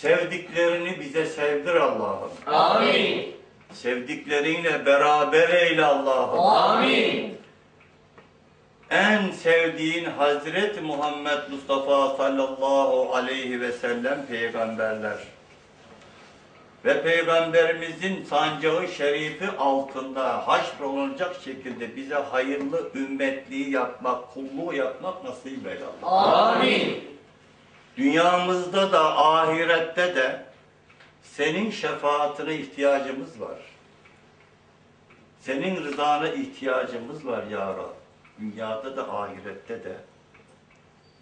Sevdiklerini bize sevdir Allah'ım. Amin. Sevdikleriyle beraber eyle Allah'ım. Amin. En sevdiğin Hazreti Muhammed Mustafa sallallahu aleyhi ve sellem peygamberler. Ve peygamberimizin sancağı şerifi altında haşrolunacak şekilde bize hayırlı ümmetliği yapmak, kulluğu yapmak nasip eyle Allah. Amin. Dünyamızda da ahirette de senin şefaatine ihtiyacımız var. Senin rızana ihtiyacımız var ya Rab. Dünyada da ahirette de.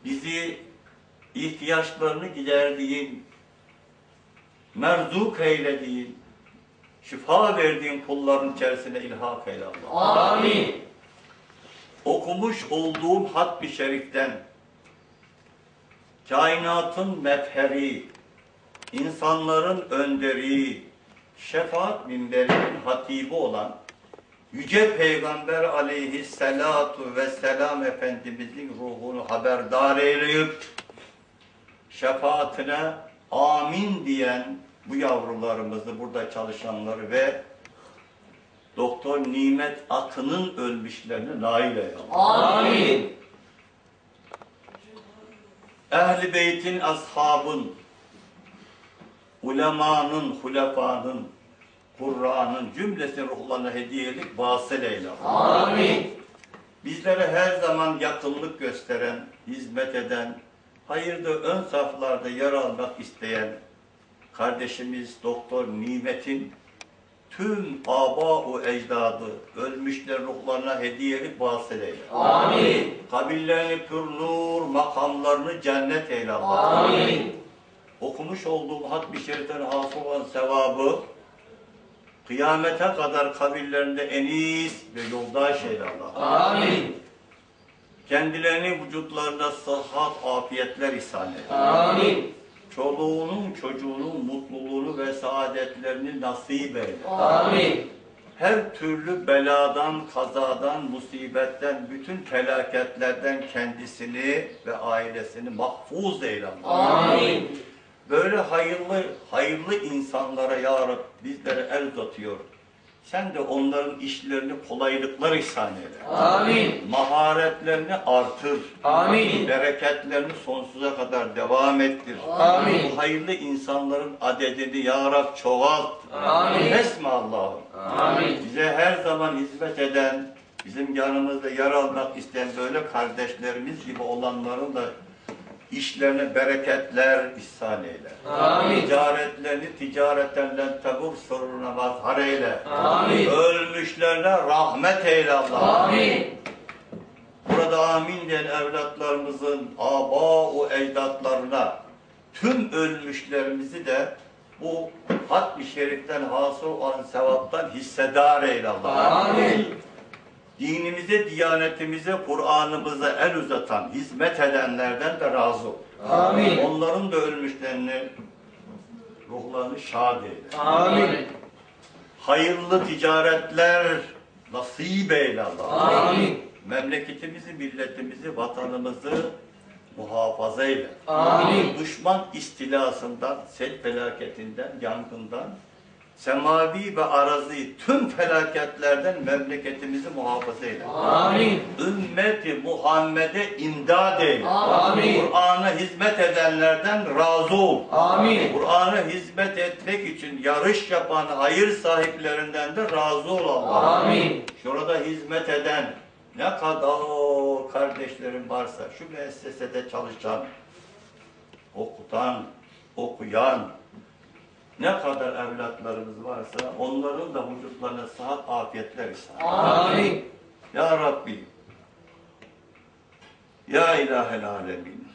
Bizi ihtiyaçlarını giderdiğin, merzuk eylediğin, şifa verdiğin kulların içerisine ilhak eyle Allah. Amin. okumuş olduğum hat-ı şeriften kainatın mefheri, insanların önderi, şefaat minberinin hatibi olan Yüce Peygamber aleyhisselatu vesselam Efendimizin ruhunu haberdar eyleyip şefaatine amin diyen bu yavrularımızı, burada çalışanları ve Doktor Nimet Akın'ın ölmüşlerine nail eyle. Amin. Ehl-i Beyt'in, ashabın, ulemanın, hulefanın, Kur'an'ın cümlesi ruhlarına hediyelik vasıl eyle. Amin. Bizlere her zaman yakınlık gösteren, hizmet eden, hayırda ön saflarda yer almak isteyen kardeşimiz Doktor Nimet'in tüm aba-u ecdadı, ölmüşler ruhlarına hediyelik vasıl eyle. Amin. Kabirlerini pür nur, makamlarını cennet eyle Allah. Amin. Okumuş olduğum hat-ı şeriften hasıl olan sevabı kıyamete kadar kabirlerinde enis ve yoldaş eyle Allah. Amin. Kendilerini vücutlarında sıhhat, afiyetler ihsan eyle. Amin. Çoluğunun, çocuğunun mutluluğunu ve saadetlerini nasip eyle. Amin. Her türlü beladan, kazadan, musibetten, bütün felaketlerden kendisini ve ailesini mahfuz eyle. Amin. Böyle hayırlı, hayırlı insanlara ya Rab bizlere el uzatıyor. Sen de onların işlerini kolaylıklar ihsan eyle. Amin. Maharetlerini artır. Amin. Bereketlerini sonsuza kadar devam ettir. Amin. Bu hayırlı insanların adedini ya Rab çoğalt. Amin. Resmi Allah'ım. Amin. Bize her zaman hizmet eden, bizim yanımızda yer almak isteyen böyle kardeşlerimiz gibi olanların da işlerine bereketler ihsan eyle. Amin. Ticaretlerini ticaretten tebur sırrına mazhar eyle. Amin. Ölmüşlerine rahmet eyle Allah. Amin. Burada amin diyen evlatlarımızın aba-u ecdatlarına tüm ölmüşlerimizi de bu hat-ı şeriften hasıl olan sevaptan hissedar eyle Allah. Amin. Dinimize, diyanetimize, Kur'an'ımıza el uzatan, hizmet edenlerden de razı ol. Amin. Onların da ölmüşlerini, ruhlarını şad eyle. Amin. Hayırlı ticaretler nasip eyle Allah. Amin. Memleketimizi, milletimizi, vatanımızı muhafaza eyle. Amin. Düşman istilasından, sel felaketinden, yangından, semavi ve arazi tüm felaketlerden memleketimizi muhafaza eyle. Amin. Ümmeti Muhammed'e imdad eyle. Amin. Kur'an'a hizmet edenlerden razı ol. Amin. Kur'an'a hizmet etmek için yarış yapan hayır sahiplerinden de razı ol Allah. Amin. Şurada hizmet eden ne kadar kardeşlerim varsa, şu müessesede çalışan, okutan, okuyan, ne kadar evlatlarımız varsa onların da vücutlarına sıhhat, afiyetler ihsan. Amin. Ya Rabbi, Ya İlahel Alemin,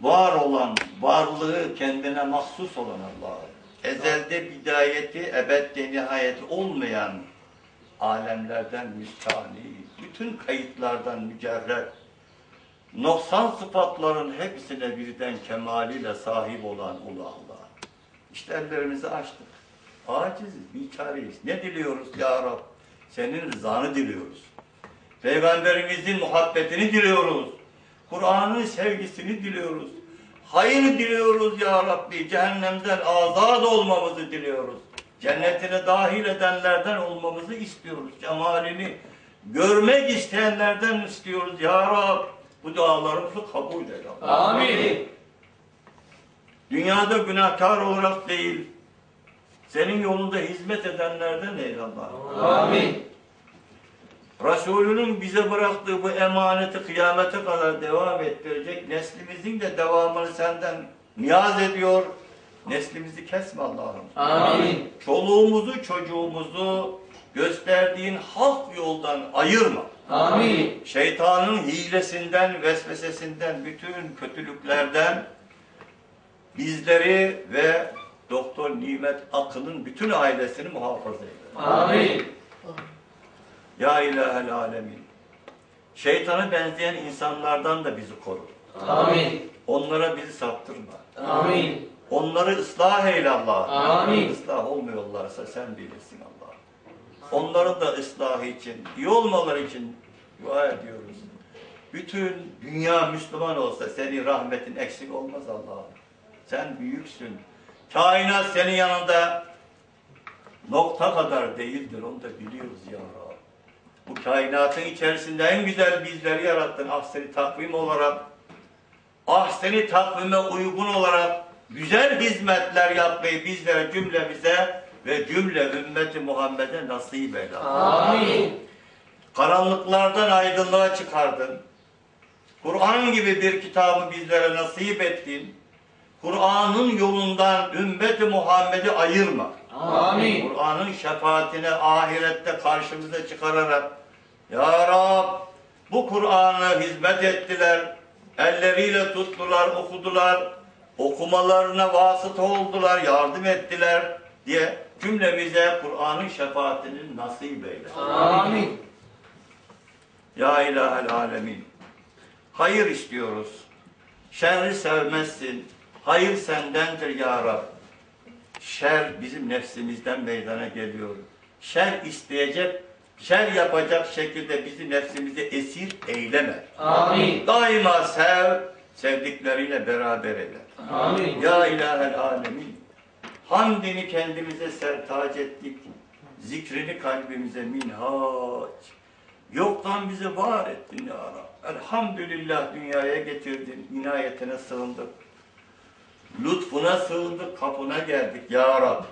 var olan, varlığı kendine mahsus olan Allah, ezelde bidayeti, ebedde nihayeti olmayan alemlerden müstahni, bütün kayıtlardan mücerred, noksan sıfatların hepsine birden kemaliyle sahip olan Ulu Allah. İşte ellerimizi açtık. Aciziz, biçareyiz. Ne diliyoruz ya Rab? Senin rızanı diliyoruz. Peygamberimizin muhabbetini diliyoruz. Kur'an'ın sevgisini diliyoruz. Hayır diliyoruz ya Rabbi. Cehennemden azad olmamızı diliyoruz. Cennetine dahil edenlerden olmamızı istiyoruz. Cemalini görmek isteyenlerden istiyoruz ya Rab. Bu dualarımızı kabul eyle. Amin. Dünyada günahkar olarak değil, senin yolunda hizmet edenlerden eyle Allah. Amin. Resulünün bize bıraktığı bu emaneti kıyamete kadar devam ettirecek neslimizin de devamını senden niyaz ediyor. Neslimizi kesme Allah'ım. Amin. Çoluğumuzu çocuğumuzu gösterdiğin halk yoldan ayırma. Amin. Şeytanın hilesinden, vesvesesinden, bütün kötülüklerden bizleri ve Doktor Nimet Akın'ın bütün ailesini muhafaza eyle. Amin. Ya ilahel alemin. Şeytana benzeyen insanlardan da bizi koru. Amin. Onlara bizi saptırma. Amin. Onları ıslah eyle Allah. Amin. Islah olmuyorlarsa sen bilirsin Allah. Onların da ıslahı için, iyi olmaları için dua ediyoruz. Bütün dünya Müslüman olsa senin rahmetin eksik olmaz Allah'ım. Sen büyüksün. Kainat senin yanında nokta kadar değildir. Onu da biliyoruz ya Rabbi. Bu kainatın içerisinde en güzel bizleri yarattın. Ahseni takvim olarak, ahseni takvime uygun olarak güzel hizmetler yapmayı bizlere cümlemize ve cümle ümmeti Muhammed'e nasip eyle. Amin. Karanlıklardan aydınlığa çıkardın. Kur'an gibi bir kitabı bizlere nasip ettin. Kur'an'ın yolundan ümmeti Muhammed'i ayırma. Amin. Kur'an'ın şefaatine ahirette karşımıza çıkararak Ya Rab bu Kur'an'a hizmet ettiler. Elleriyle tuttular, okudular. Okumalarına vasıta oldular, yardım ettiler diye cümlemize Kur'an'ın şefaatinin nasip eyle. Amin. Ya ilahel alemin. Hayır istiyoruz. Şerri sevmezsin. Hayır sendendir ya Rab. Şer bizim nefsimizden meydana geliyor. Şer isteyecek, şer yapacak şekilde bizi nefsimize esir eyleme. Amin. Daima sev, sevdikleriyle beraber eyle. Amin. Ya ilahel alemin. Hamdini kendimize sertac ettik. Zikrini kalbimize minhaç. Yoktan bizi var ettin ya Rab. Elhamdülillah dünyaya getirdin. inayetine sığındık. Lütfuna sığındık. Kapına geldik ya Rab.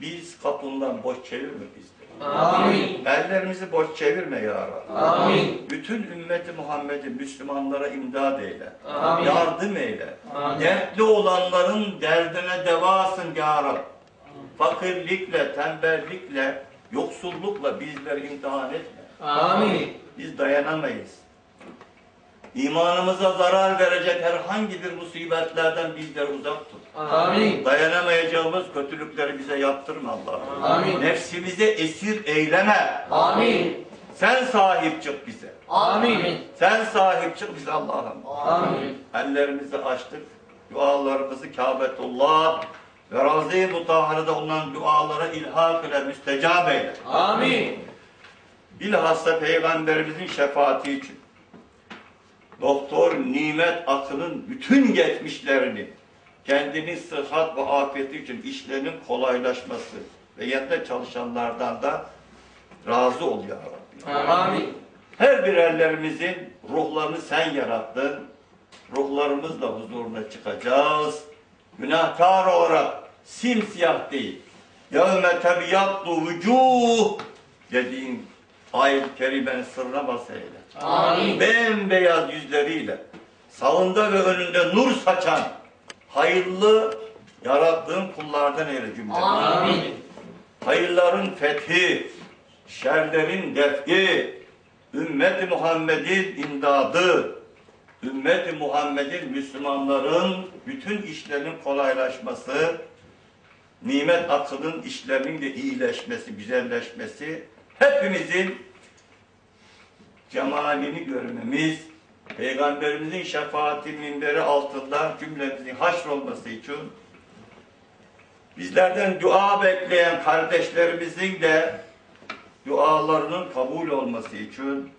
Biz kapından boş çevirme bizleri. Amin. Ellerimizi boş çevirme ya Rab. Amin. Bütün ümmeti Muhammed'i Müslümanlara imdad eyle. Amin. Yardım eyle. Amin. Dertli olanların derdine devasın ya Rab. Fakirlikle, tembellikle, yoksullukla bizleri imtihan etme. Amin. Biz dayanamayız. İmanımıza zarar verecek herhangi bir musibetlerden bizleri uzak tut. Amin. Dayanamayacağımız kötülükleri bize yaptırma Allah'ım. Amin. Nefsimize esir eyleme. Amin. Sen sahip çık bize. Amin. Sen sahip çık bize Allah'ım. Amin. Ellerimizi açtık. Dualarımızı Kâbetullah ve Razı-i Mutahhara'da olan dualara ilhak ile müstecab eyle. Amin. Bilhassa Peygamberimizin şefaati için. Doktor Nimet Akın'ın bütün geçmişlerini kendinin sıhhat ve afiyeti için işlerinin kolaylaşması ve yanında çalışanlardan da razı ol ya Rabbi. Amin. Her birerlerimizin ruhlarını sen yarattın. Ruhlarımızla huzuruna çıkacağız. Günahkar olarak simsiyah değil. Yevme tebiyyattu vücuh dediğin ayet-i kerimenin sırrına eyle. Amin. Bembeyaz yüzleriyle sağında ve önünde nur saçan hayırlı yarattığın kullardan eyle cümle. Amin. Hayırların fethi, şerlerin defi, ümmeti Muhammed'in imdadı, ümmeti Muhammed'in Müslümanların bütün işlerinin kolaylaşması, nimet akılın işlerinin de iyileşmesi, güzelleşmesi, hepimizin cemalini görmemiz, Peygamberimizin şefaati minberi altında cümlemizin haşr olması için bizlerden dua bekleyen kardeşlerimizin de dualarının kabul olması için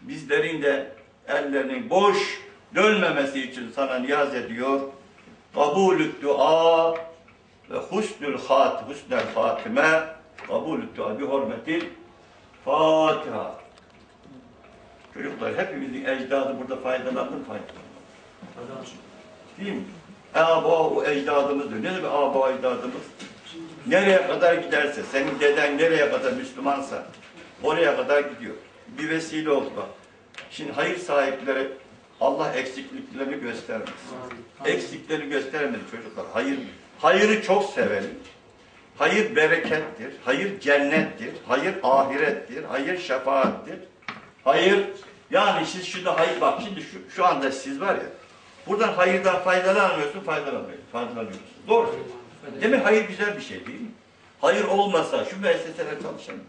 bizlerin de ellerinin boş dönmemesi için sana niyaz ediyor. Kabulü dua ve husnül hat, husnel hatime, kabulü dua bi hürmetil Fatiha. Çocuklar hepimizin ecdadı burada faydalandı mı faydalanmadı? Değil mi? Aba o ecdadımızdır. Ne demek aba ecdadımız? Nereye kadar giderse, senin deden nereye kadar Müslümansa oraya kadar gidiyor. Bir vesile oldu bak. Şimdi hayır sahipleri Allah eksikliklerini göstermez. Eksikleri göstermedi çocuklar. Hayır, hayırı çok sevelim. Hayır berekettir, hayır cennettir, hayır ahirettir, hayır şefaattir. Hayır, yani siz şurada hayır, bak şimdi şu, şu anda siz var ya, buradan hayırdan faydalanmıyorsun, faydalanmıyorsun, faydalanıyorsun. Doğru. Demek hayır güzel bir şey değil mi? Hayır olmasa şu müesseseler çalışamıyor.